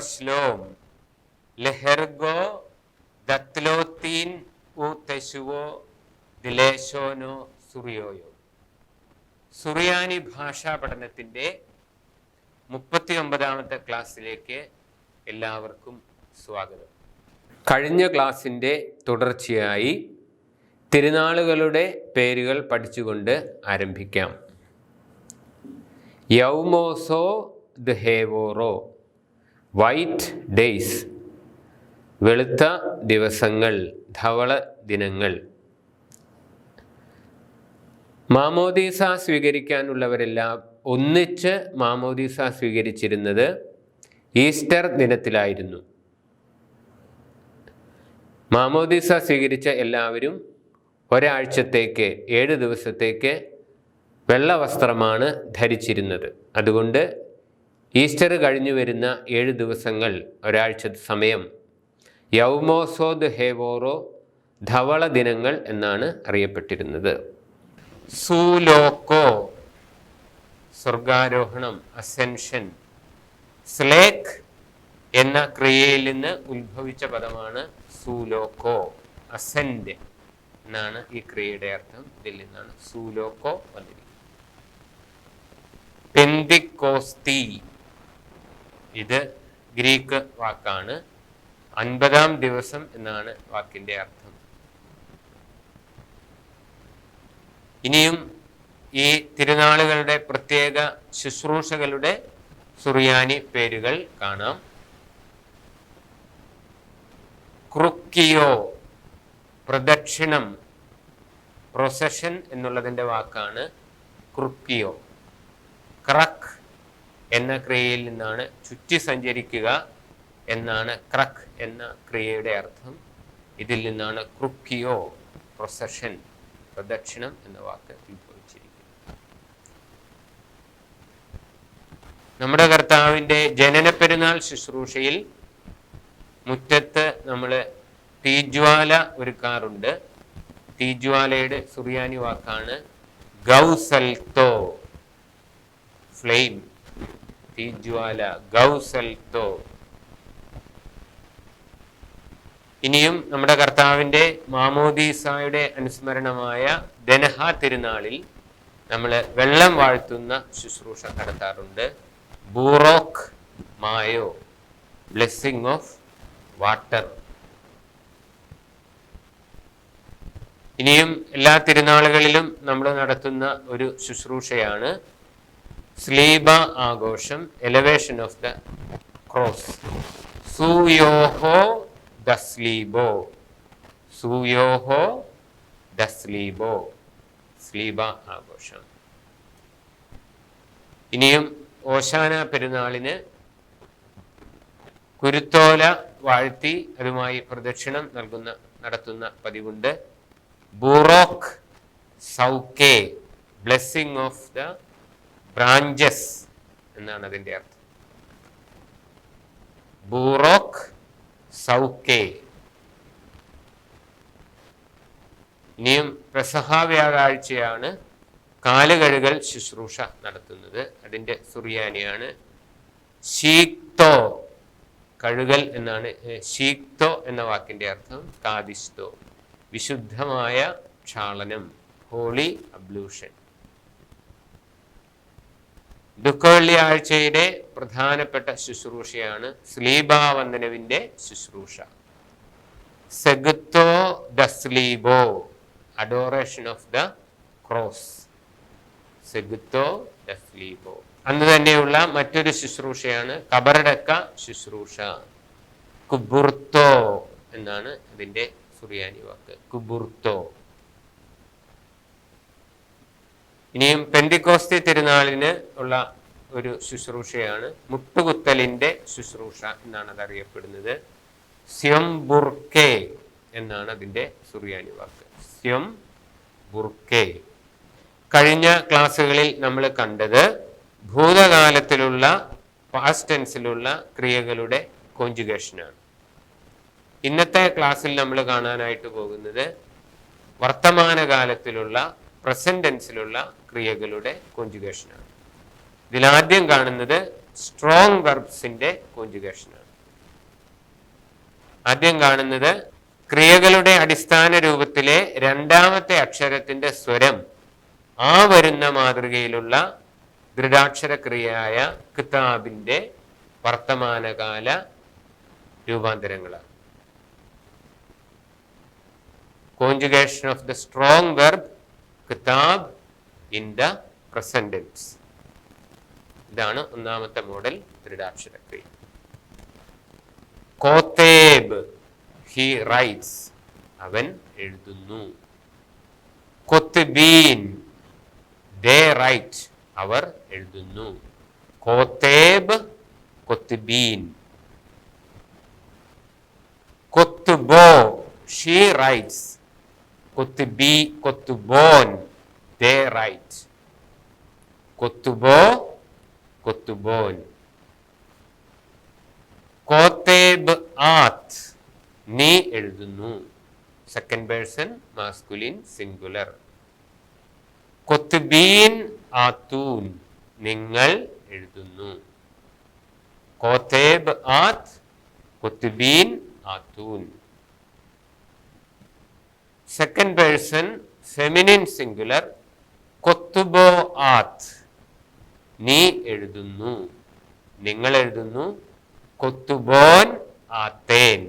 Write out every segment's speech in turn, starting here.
Shalom ലെഹെർഗോ ദത്ലോത്തീൻ ഉ തെശുവോ ദിലേശോനോ സുറിയോയോ. സുറിയാനി ഭാഷാ പഠനത്തിന്റെ മുപ്പത്തി ഒമ്പതാമത്തെ ക്ലാസ്സിലേക്ക് എല്ലാവർക്കും സ്വാഗതം. കഴിഞ്ഞ ക്ലാസ്സിന്റെ തുടർച്ചയായി തിരുനാളുകളുടെ പേരുകൾ പഠിച്ചുകൊണ്ട് ആരംഭിക്കാം. യൗമോസോ ദ ഹേവോറോ വൈറ്റ് ഡേയ്സ് വെളുത്ത ദിവസങ്ങൾ ധവള ദിനങ്ങൾ. മാമോദീസ സ്വീകരിക്കാനുള്ളവരെല്ലാം ഒന്നിച്ച് മാമോദീസ സ്വീകരിച്ചിരുന്നത് ഈസ്റ്റർ ദിനത്തിലായിരുന്നു. മാമോദീസ സ്വീകരിച്ച എല്ലാവരും ഒരാഴ്ചത്തേക്ക് ഏഴ് ദിവസത്തേക്ക് വെള്ള വസ്ത്രമാണ് ധരിച്ചിരുന്നത്. അതുകൊണ്ട് ഈസ്റ്റർ കഴിഞ്ഞു വരുന്ന ഏഴ് ദിവസങ്ങൾ ഒരാഴ്ചത്തെ സമയം. യൗമോസോദ് ഹേവോറോ ധവള ദിനങ്ങൾ എന്നാണ് അറിയപ്പെട്ടിരുന്നത്. സൂലോക്കോ സ്വർഗാരോഹണം അസെൻഷൻ സ്ലേക്ക് എന്ന ക്രിയയിൽ നിന്ന് ഉത്ഭവിച്ച പദമാണ് സൂലോക്കോ അസെൻഡ് എന്നാണ് ഈ ക്രിയയുടെ അർത്ഥം. ഇതിൽ നിന്നാണ് സൂലോക്കോ വന്നിരിക്കുന്നത്. പെന്തിക്കോസ്തി ഇത് ഗ്രീക്ക് വാക്കാണ്. അൻപതാം ദിവസം എന്നാണ് വാക്കിന്റെ അർത്ഥം. ഇനിയും ഈ തിരുനാളുകളുടെ പ്രത്യേക ശുശ്രൂഷകളുടെ സുറിയാനി പേരുകൾ കാണാം. ക്രുക്കിയോ പ്രദക്ഷിണം പ്രൊസഷൻ എന്നുള്ളതിന്റെ വാക്കാണ് ക്രുക്കിയോ. ക്രക്ക് എന്ന ക്രിയയിൽ നിന്നാണ് ചുറ്റി സഞ്ചരിക്കുക എന്നാണ് ക്രക്ക് എന്ന ക്രിയയുടെ അർത്ഥം. ഇതിൽ നിന്നാണ് ക്രുക്കിയോ പ്രൊസഷൻ പ്രദക്ഷിണം എന്ന വാക്ക് ഉത്ഭവിച്ചിരിക്കുന്നത്. നമ്മുടെ കർത്താവിന്റെ ജനന പെരുന്നാൾ ശുശ്രൂഷയിൽ മുറ്റത്ത് നമ്മൾ തീജ്വാല ഒരുക്കാറുണ്ട് തീജ്വാലയുടെ സുറിയാനി വാക്കാണ് ഗൗസൽത്തോ ഫ്ലെയിം. തീജ്വാല ഗൗസൽത്തോ ഇനിയും നമ്മുടെ കർത്താവിന്റെ മാമോദീസായുടെ അനുസ്മരണമായ ദനഹ തിരുനാളിൽ നമ്മൾ വെള്ളം വാഴ്ത്തുന്ന ശുശ്രൂഷ നടത്താറുണ്ട്. ബൂറോക്ക് മായോ ബ്ലെസ്സിങ് ഓഫ് വാട്ടർ. ഇനിയും എല്ലാ തിരുനാളുകളിലും നമ്മൾ നടത്തുന്ന ഒരു ശുശ്രൂഷയാണ് സ്ലീബ ആഘോഷം എലവേഷൻ ഓഫ് ദ ക്രോസ് സൂയോഹോ ദസ്ലീബോ സൂയോഹോ ദസ്ലീബോ സ്ലീബ. ആഘോഷം. ഇനിയും ഓശാന പെരുന്നാളിന് കുരുത്തോല വാഴ്ത്തി അതുമായി പ്രദക്ഷിണം നൽകുന്ന നടത്തുന്ന പതിവുണ്ട്. ബുറോക്ക് സൗക്കെ ബ്ലെസ്സിങ് ഓഫ് ദ ബ്രാഞ്ചസ് എന്നാണ് അതിന്റെ അർത്ഥം. ബൂറോക്ക് സൗക്കെ ഇനിയും പ്രസഹ വ്യാഴാഴ്ചയാണ് കാലുകഴുകൽ ശുശ്രൂഷ നടത്തുന്നത്. അതിന്റെ സുറിയാനിയാണ് ഷീക്തോ കഴുകൽ എന്നാണ് ശീക്തോ എന്ന വാക്കിന്റെ അർത്ഥം കാതിസ്തോ വിശുദ്ധമായ ക്ഷാളനം ഹോളി അബ്ലൂഷൻ. ദുഃഖവെള്ളിയാഴ്ചയുടെ പ്രധാനപ്പെട്ട ശുശ്രൂഷയാണ് സ്ലീബാവന്ദനവിന്റെ ശുശ്രൂഷ. സെഗുത്തോ ദ സ്ലീബോ അഡോറേഷൻ ഓഫ് ദ ക്രോസ്. സെഗുത്തോ ദ സ്ലീബോ. അന്ന് തന്നെയുള്ള മറ്റൊരു ശുശ്രൂഷയാണ് കബറടക്ക ശുശ്രൂഷ. കുബുർത്തോ എന്നാണ് ഇതിന്റെ സുറിയാനി വാക്ക്. കുബുർത്തോ. ഇനിയും പെന്തിക്കോസ്തി തിരുനാളിന് ഉള്ള ഒരു ശുശ്രൂഷയാണ് മുട്ടുകുത്തലിന്റെ ശുശ്രൂഷ എന്നാണ് അത് അറിയപ്പെടുന്നത് സ്യം ബുർക്കെ എന്നാണ് അതിന്റെ സുറിയാനി വാക്ക്. സ്യം ബുർക്കെ. കഴിഞ്ഞ ക്ലാസ്സുകളിൽ നമ്മൾ കണ്ടത് ഭൂതകാലത്തിലുള്ള പാസ്റ്റ് ടെൻസിലുള്ള ക്രിയകളുടെ കോഞ്ചുഗേഷനാണ് ഇന്നത്തെ ക്ലാസ്സിൽ നമ്മൾ കാണാനായിട്ട് പോകുന്നത് വർത്തമാനകാലത്തിലുള്ള പ്രസന്റ് ടെൻസിലുള്ള ക്രിയകളുടെ കോഞ്ചുഗേഷനാണ്. ഇതിലാദ്യം കാണുന്നത് സ്ട്രോങ് വെർബ്സിന്റെ കോഞ്ചുഗേഷനാണ്. ആദ്യം കാണുന്നത് ക്രിയകളുടെ അടിസ്ഥാന രൂപത്തിലെ രണ്ടാമത്തെ അക്ഷരത്തിന്റെ സ്വരം ആ വരുന്ന മാതൃകയിലുള്ള ദൃഢാക്ഷര ക്രിയയായ കിതാബിന്റെ വർത്തമാനകാല രൂപാന്തരങ്ങളാണ്. Conjugation of the strong verb കിതാബ് ഇൻ ദ പ്രസന്റൻസ്. ഇതാണ് ഒന്നാമത്തെ മോഡൽ ദൃഢാക്ഷര കോത്തേബ് ഹി റൈറ്റ്സ് അവൻ എഴുതുന്നു. കൊത്തുബീൻ ദേ റൈറ്റ് അവർ എഴുതുന്നു. കോത്തേബ് കൊത്തുബീൻ. കൊത്തുബോ ഷീ റൈറ്റ്സ് കൊത്തുബി കൊത്തുബോൻ ദേ റൈറ്റ്. കൊത്തുബോ കൊത്തുബോൻ കോത്തേബ് ആത്ത് നീ എഴുതുന്നു. സെക്കൻഡ് പേഴ്സൺ മാസ്കുലിൻ സിംഗുലർ കൊത്തുബീൻ ആത്തൂൻ. നിങ്ങൾ എഴുതുന്നു. കോത്തേബ് ആത്ത് കൊത്തുബീൻ ആത്തൂൻ. സെക്കൻഡ് പേഴ്സൺ ഫെമിനിൻ സിംഗുലർ കൊത്തുബോ ആത്ത് നീ എഴുതുന്നു. നിങ്ങൾ എഴുതുന്നു കൊത്തുബോൻ ആത്തേൻ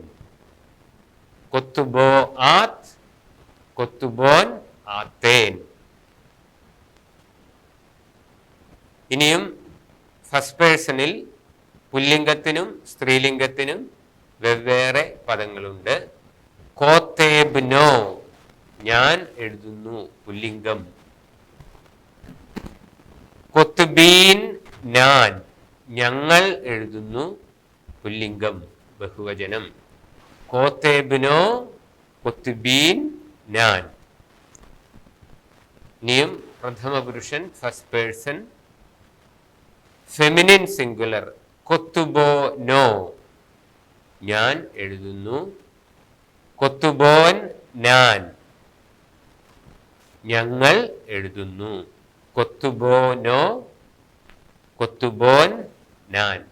കൊത്തുബോ ആത്ത് കൊത്തുബോൻ ആത്തേൻ ഇനിയും ഫസ്റ്റ് പേഴ്സണിൽ പുല്ലിംഗത്തിനും സ്ത്രീലിംഗത്തിനും വെവ്വേറെ പദങ്ങളുണ്ട്. കോത്തേബ്നോ. ഞാൻ എഴുതുന്നു പുല്ലിംഗം. കൊത്തുബീൻ ഞാൻ ഞങ്ങൾ എഴുതുന്നു പുല്ലിംഗം ബഹുവചനം. കോത്തേബിനോ കൊത്തുബീൻ ഞാൻ. നിയം പ്രഥമ പുരുഷൻ ഫസ്റ്റ് പേഴ്സൺ ഫെമിനിൻ സിംഗുലർ കൊത്തുബോ നോ ഞാൻ എഴുതുന്നു. കൊത്തുബോൻ ഞാൻ ഞങ്ങൾ എഴുതുന്നു. കൊത്തുബോനോ കൊത്തുബോൻ ഞാൻ.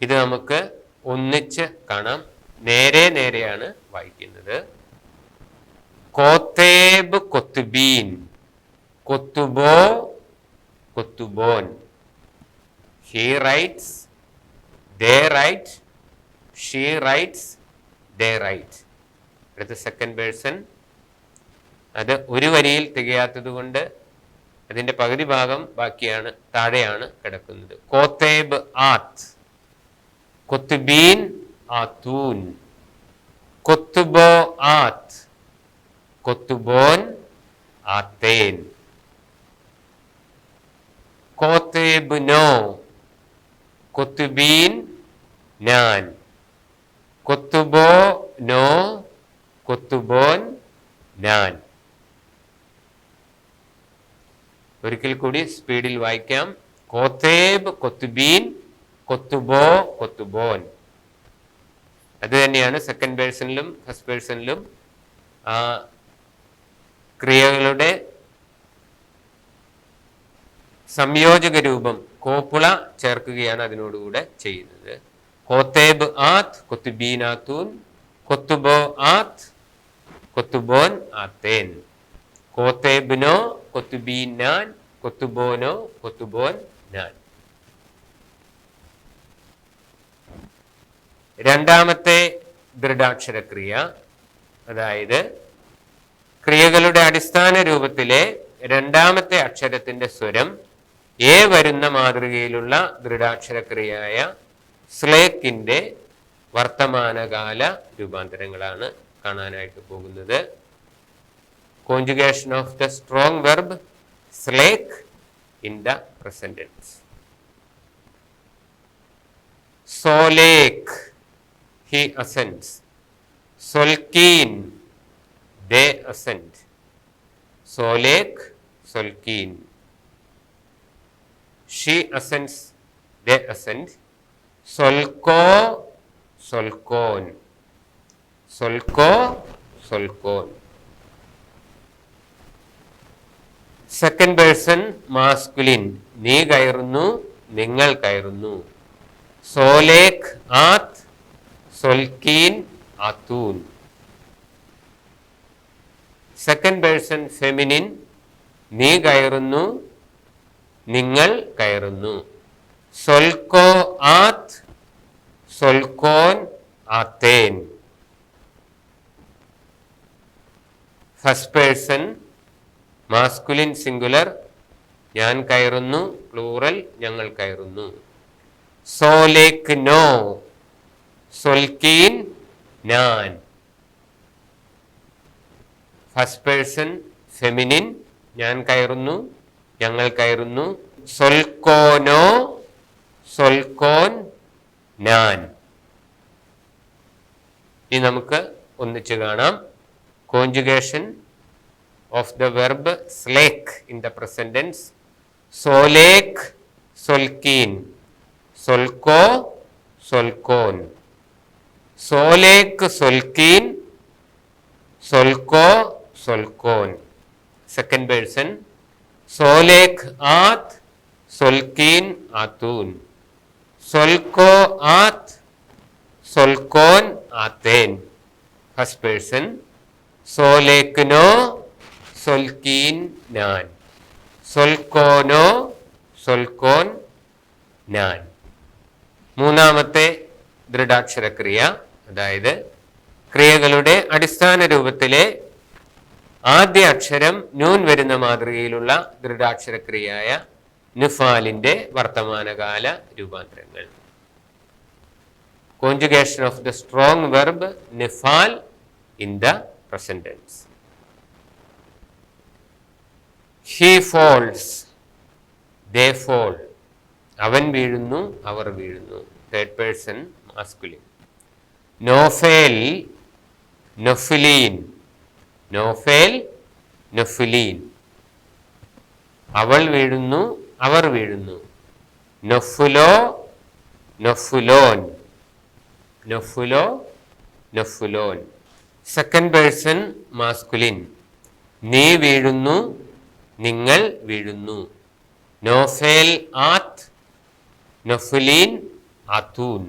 ഇത് നമുക്ക് ഒന്നിച്ച് കാണാം. നേരെ നേരെയാണ് വായിക്കുന്നത്. കോത്തേബ് കൊത്തുബീൻ. കൊത്തുബോ കൊത്തുബോൻ he writes they write she writes they write അടുത്ത സെക്കൻഡ് പേഴ്സൺ അത് ഒരു വരിയിൽ തികയാത്തത് കൊണ്ട് അതിന്റെ പകുതി ഭാഗം ബാക്കിയാണ് താഴെയാണ് കിടക്കുന്നത്. കോത്തേബ് ആത്ത് കൊത്തുബീൻ ആത്തൂൻ. കൊത്തുബോ ആത്ത് കൊത്തുബോൻ ആത്തേൻ. കോത്തേബ് നോ. കൊത്തുബീൻ ഞാൻ. കൊത്തുബോ നോ കൊത്തുബോൻ ഞാൻ. ഒരിക്കൽ കൂടി സ്പീഡിൽ വായിക്കാം. കോത്തേബ് കൊത്തുബീൻ കൊത്തുബോ കൊത്തുബോൻ. അത് തന്നെയാണ് സെക്കൻഡ് പേഴ്സണിലും ഫസ്റ്റ് പേഴ്സണിലും ആ ക്രിയകളുടെ സംയോജക രൂപം കോപ്പുള ചേർക്കുകയാണ് അതിനോടുകൂടെ ചെയ്യുന്നത്. കോത്തേബ് ആത്ത് കൊത്തുബീനാത്തൂൻ കൊത്തുബോ ആത്ത് കൊത്തുബോൻ ആത്തേൻ. കോത്തേബിനോ കൊത്തുബീൻ ഞാൻ കൊത്തുബോനോ കൊത്തുബോൻ നാൻ. രണ്ടാമത്തെ ദൃഢാക്ഷരക്രിയ അതായത് ക്രിയകളുടെ അടിസ്ഥാന രൂപത്തിലെ രണ്ടാമത്തെ അക്ഷരത്തിന്റെ സ്വരം എ വരുന്ന മാതൃകയിലുള്ള ദൃഢാക്ഷരക്രിയയായ സ്ലേക്കിന്റെ വർത്തമാനകാല രൂപാന്തരങ്ങളാണ് കാണാനായിട്ട് പോകുന്നത്. Conjugation of the strong verb slake in the present tense. Solake, he ascends. Solkeen, they ascend. Solake, Solkeen. She ascends, they ascend. Solko, Solkon. Solko, Solkon. Second person masculine നീ കയറുന്നു നിങ്ങൾ കയറുന്നു. സോലേക്ക് ആത് സൊൽക്കീൻ അതൂൻ സെക്കൻഡ് പേഴ്സൺ ഫെമിനിൻ നീ കയറുന്നു നിങ്ങൾ കയറുന്നു. സൊൽക്കോ ആത് സൊൽക്കോൻ ആത്തേൻ ഫസ്റ്റ് പേഴ്സൺ മാസ്കുലിൻ സിംഗുലർ ഞാൻ കയറുന്നു പ്ലൂറൽ ഞങ്ങൾ കയറുന്നു. സോലേക്ക് നോ സൊൽക്കീൻ ഞാൻ. ഫസ്റ്റ് പേഴ്സൺ ഫെമിനിൻ ഞാൻ കയറുന്നു ഞങ്ങൾ കയറുന്നു. സൊൽക്കോനോ സൊൽക്കോൻ ഞാൻ. ഇനി നമുക്ക് ഒന്നിച്ച് കാണാം. കോഞ്ചുഗേഷൻ ഓഫ് ദ വെർബ് സ്ലേക്ക് ഇൻ ദ പ്രസന്റൻസ് സോലേക്ക് സൊൽക്കീൻ സൊൽക്കോ സൊൽക്കോൻ സോലേക്ക് സൊൽക്കീൻ സൊൽക്കോ സൊൽക്കോൻ സെക്കൻഡ് പേഴ്സൺ സോലേക്ക് ആത്ത് സൊൽക്കീൻ ആത്തൂൻ സൊൽക്കോ ആത്ത് സൊൽക്കോൻ ആത്തേൻ ഫസ്റ്റ് പേഴ്സൺ സോലേക്കിനോ സൊൽക്കീൻ ഞാൻ സൊൽക്കോനോ സൊൽക്കോൻ ഞാൻ മൂന്നാമത്തെ ദൃഢാക്ഷരക്രിയ അതായത് ക്രിയകളുടെ അടിസ്ഥാന രൂപത്തിലെ ആദ്യ അക്ഷരം നൂൻ വരുന്ന മാതൃകയിലുള്ള ദൃഢാക്ഷരക്രിയയായ നിഫാലിന്റെ വർത്തമാനകാല രൂപാന്തരങ്ങൾ. Conjugation of the strong verb nifal in the present tense. Falls they fall. അവൻ വീഴുന്നു അവർ വീഴുന്നു. തേർഡ് പേഴ്സൺ മാസ്കുലിൻ നോഫേൽ നൊഫിലീൻ നോഫേൽ നൊഫിലീൻ അവൾ വീഴുന്നു അവർ വീഴുന്നു. നൊഫുലോ നൊഫുലോൻ നൊഫുലോ നൊഫുലോൻ സെക്കൻഡ് പേഴ്സൺ മാസ്കുലിൻ നീ വീഴുന്നു നിങ്ങൾ വീഴുന്നു. നോഫേൽ ആത്ത് നൊഫുലീൻ അതൂൻ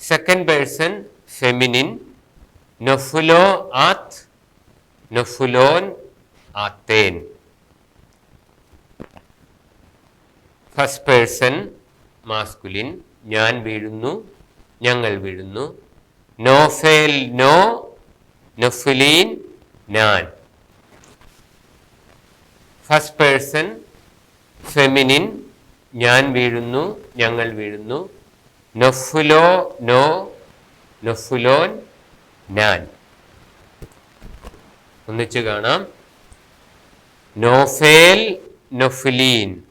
സെക്കൻഡ് പേഴ്സൺ ഫെമിനിൻ നൊഫുലോ ആത്ത് നൊഫുലോൻ ആത്തേൻ. ഫസ്റ്റ് പേഴ്സൺ മാസ്കുലിൻ ഞാൻ വീഴുന്നു ഞങ്ങൾ വീഴുന്നു. നോഫേൽ നോ നൊഫുലീൻ ഞാൻ. ഫസ്റ്റ് പേഴ്സൺ ഫെമിനിൻ ഞാൻ വീഴുന്നു ഞങ്ങൾ വീഴുന്നു. നൊഫുലോ നോ നൊഫുലോൻ ഞാൻ ഒന്നിച്ച് കാണാം. നോഫേൽ നൊഫുലീൻ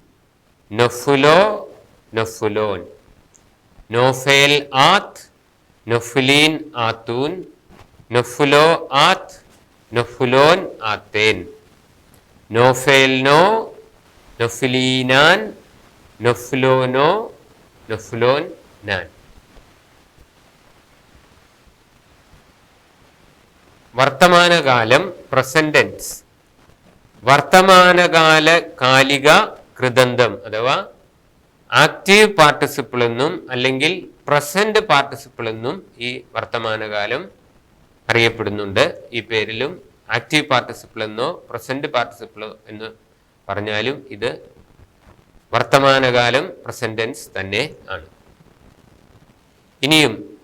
നൊഫുലോ നൊഫുലോൻ നോഫേൽ ആത്ത് നൊഫുലീൻ ആത്തൂൻ. നൊഫുലോ ആത്ത് നൊഫുലോൻ ആത്തേൻ. നോഫേൽ നോ നൊഫ്ലോനോ നൊഫ്ലോൻ നാൻ. വർത്തമാനകാലം പ്രസന്റൻസ്. വർത്തമാനകാല കാലിക കൃതന്തം അഥവാ ആക്റ്റീവ് പാർട്ടിസിപ്പിൾ എന്നും അല്ലെങ്കിൽ പ്രസന്റ് പാർട്ടിസിപ്പിൾ എന്നും ഈ വർത്തമാനകാലം അറിയപ്പെടുന്നുണ്ട്. ഈ പേരിലും ആക്റ്റീവ് പാർട്ടിസിപ്പിൾ എന്നോ പ്രസന്റ് പാർട്ടിസിപ്പിൾ എന്ന് പറഞ്ഞാലും ഇത് വർത്തമാനകാലം പ്രസന്റൻസ് തന്നെ ആണ്. ഇനിയും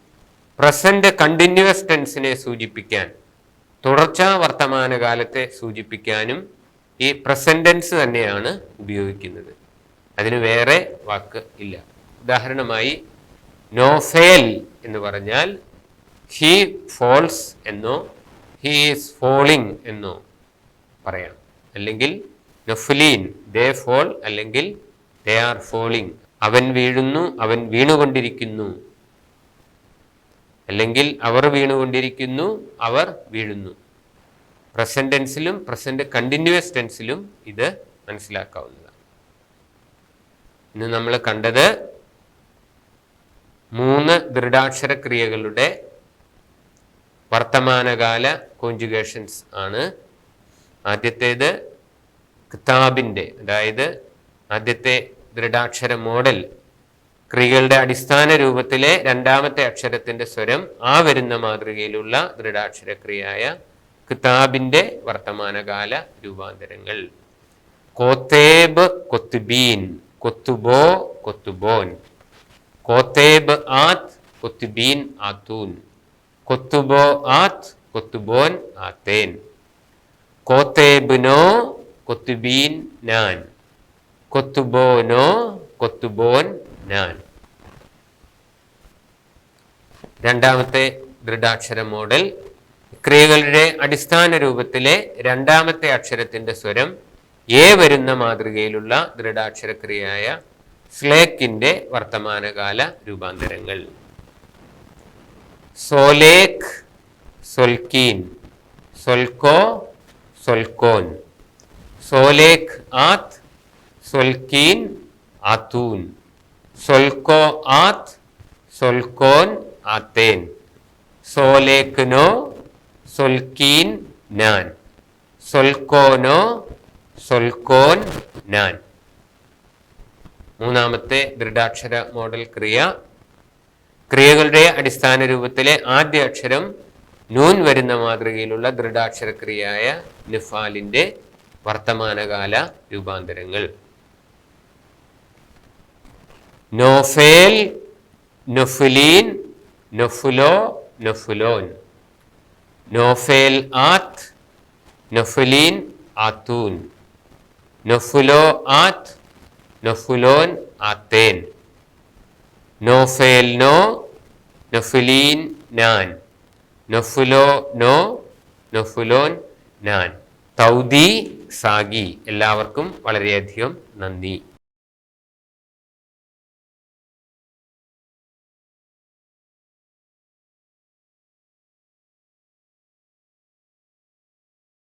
പ്രസന്റ് കണ്ടിന്യൂസ് ടെൻസിനെ സൂചിപ്പിക്കാൻ തുടർച്ചാ വർത്തമാനകാലത്തെ സൂചിപ്പിക്കാനും ഈ പ്രസന്റൻസ് തന്നെയാണ് ഉപയോഗിക്കുന്നത്. അതിന് വേറെ വാക്ക് ഇല്ല. ഉദാഹരണമായി നോഫേൽ എന്ന് പറഞ്ഞാൽ ഹീ ഫോൾസ് എന്നോ ഹീ ഫോളിങ് എന്നു പറയാം അല്ലെങ്കിൽ നഫുലീൻ ദേ ഫോൾ അല്ലെങ്കിൽ ദേ ആർ ഫോളിങ് അവൻ വീഴുന്നു അവൻ വീണുകൊണ്ടിരിക്കുന്നു. അല്ലെങ്കിൽ അവർ വീണുകൊണ്ടിരിക്കുന്നു അവർ വീഴുന്നു. പ്രസന്റ് ടെൻസിലും പ്രസന്റ് കണ്ടിന്യൂസ് ടെൻസിലും ഇത് മനസ്സിലാക്കാവുന്നതാണ്. ഇന്ന് നമ്മൾ കണ്ടത് മൂന്ന് ദൃഢാക്ഷര ക്രിയകളുടെ വർത്തമാനകാല കോഞ്ചുഗേഷൻസ് ആണ്. ആദ്യത്തേത് കിതാബിന്റെ അതായത് ആദ്യത്തെ ദൃഢാക്ഷര മോഡൽ. ക്രിയകളുടെ അടിസ്ഥാന രൂപത്തിലെ രണ്ടാമത്തെ അക്ഷരത്തിന്റെ സ്വരം ആ വരുന്ന മാതൃകയിലുള്ള ദൃഢാക്ഷരക്രിയയായ കിതാബിന്റെ വർത്തമാനകാല രൂപാന്തരങ്ങൾ. കോത്തേബ് കൊത്തുബീൻ കൊത്തുബോ കൊത്തുബോൻ. കോത്തേബ് ആത് കൊത്തുബീൻ ആത്തൂൻ. കൊത്തുബോ ആത്ത് കൊത്തുബോൻ ആത്തേൻ. കോത്തേബിനോ കൊത്തുബീൻ നാൻ. കൊത്തുബോനോ കൊത്തുബോൻ നാൻ. രണ്ടാമത്തെ ദൃഢാക്ഷര മോഡൽ. ക്രിയകളുടെ അടിസ്ഥാന രൂപത്തിലെ രണ്ടാമത്തെ അക്ഷരത്തിന്റെ സ്വരം എ വരുന്ന മാതൃകയിലുള്ള ദൃഢാക്ഷരക്രിയയായ സ്ലേക്കിന്റെ വർത്തമാനകാല രൂപാന്തരങ്ങൾ. സോലേഖ് സൊൽക്കീൻ സൊൽക്കോ സൊൽക്കോൻ സോലേഖ് ആത്ത് സൊൽക്കീൻ ആത്തൂൻ സൊൽക്കോ ആത്ത് സൊൽക്കോൻ ആത്തേൻ സോലേഖ്നോ സൊൽക്കീൻ ഞാൻ സൊൽക്കോനോ സൊൽക്കോൻ ഞാൻ മൂന്നാമത്തെ ദൃഢാക്ഷര മോഡൽ ക്രിയ ക്രിയകളുടെ അടിസ്ഥാന രൂപത്തിലെ ആദ്യ അക്ഷരം നൂൻ വരുന്ന മാതൃകയിലുള്ള ദൃഢാക്ഷരക്രിയയായ നിഫാലിന്റെ വർത്തമാനകാല രൂപാന്തരങ്ങൾ. നോഫേൽ നൊഫുലീൻ നൊഫുലോ നൊഫുലോൻ. നോഫേൽ ആത്ത് നൊഫുലീൻ ആത്തൂൻ. നൊഫുലോ ആത്ത് നൊഫുലോൻ ആത്തേൻ. നോഫേൽ നോ നൊഫുലീൻ നാൻ. നൊഫുലോ നോ നൊഫുലോൻ നാൻ. തൗദി സാഗി. എല്ലാവർക്കും വളരെയധികം നന്ദി.